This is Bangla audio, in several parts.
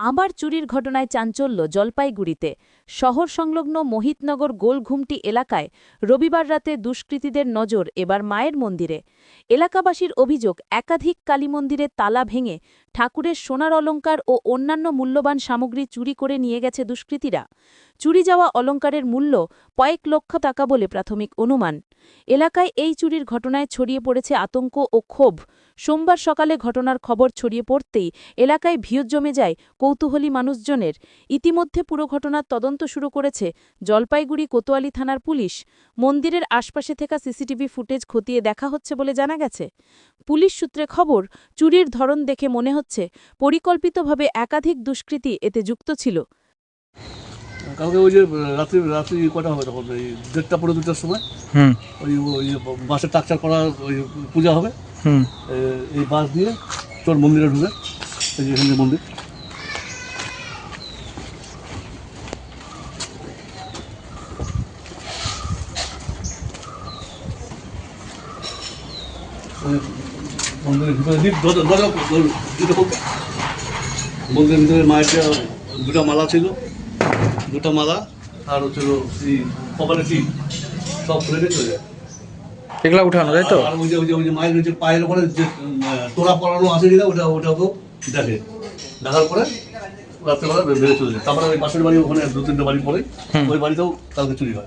আবার চুরির ঘটনায় চাঞ্চল্য জলপাইগুড়িতে। শহর সংলগ্ন মোহিতনগর গোলঘুমটি এলাকায় রবিবার রাতে দুষ্কৃতীদের নজর এবার মায়ের মন্দিরে। এলাকাবাসীর অভিযোগ, একাধিক কালী মন্দিরে তালা ভেঙে ঠাকুরের সোনার অলঙ্কার ও অন্যান্য মূল্যবান সামগ্রী চুরি করে নিয়ে গেছে দুষ্কৃতীরা। চুরি যাওয়া অলঙ্কারের মূল্য কয়েক লক্ষ টাকা বলে প্রাথমিক অনুমান। এলাকায় এই চুরির ঘটনায় ছড়িয়ে পড়েছে আতঙ্ক ও ক্ষোভ। সোমবার সকালে ঘটনার খবর ছড়িয়ে পড়তেই এলাকায় ভিড় জমে যায় কৌতূহলী মানুষজনের। ইতিমধ্যে পুরো ঘটনার তদন্ত শুরু করেছে জলপাইগুড়ি কোতোয়ালি থানার পুলিশ। মন্দিরের আশপাশে থাকা সিসিটিভি ফুটেজ খতিয়ে দেখা হচ্ছে বলে জানা গেছে। পুলিশ সূত্রে খবর চুরির ধরন দেখে মনে হচ্ছে পরিকল্পিতভাবে একাধিক দুষ্কৃতী এতে যুক্ত ছিল। কালকে ওই যে রাত্রি রাত্রি কটা হবে তখন? ওই দেড়টা পনেরো দুটার সময়? ওই ওই টাকচার করা ওই পূজা হবে। এই বাস দিয়ে তোর মন্দিরে ঢুকে, এই যে এখানে মন্দির। মন্দিরের ভিতরে মন্দিরের ভিতরে মায়ের দুটো মালা ছিল, দুটো মালা, আর হচ্ছিল এই কপালে সব খুলে চলে যায়। এগুলা উঠানো তাই তো? আর ওই যে ওই যে ওই যে মায়ের যে পায়ের উপরে যে তোড়া পরানো আছে যেটা ওটা ওটাকেও দেখে। দেখার পরে রাত্রেবেলা বে- বেরিয়ে চলে যায়। তারপরে ওই পাশের বাড়ি ওখানে দু তিনটে বাড়ি পরে। ওই বাড়িতেও কালকে চুরি হয়।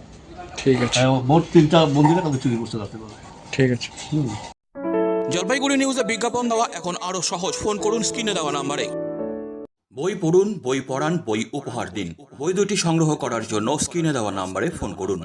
ঠিক আছে। হ্যাঁ, মোট তিনটা মন্দিরে কালকে চুরি করছে রাত্রেবেলা। ঠিক আছে। জলপাইগুড়ি নিউজে বিজ্ঞাপন দেওয়া এখন আরও সহজ। ফোন করুন স্ক্রিনে দেওয়া নাম্বারে। বই পড়ুন বই পড়ান বই উপহার দিন। বই দুটি সংগ্রহ করার জন্য স্ক্রিনে দেওয়া নাম্বারে ফোন করুন।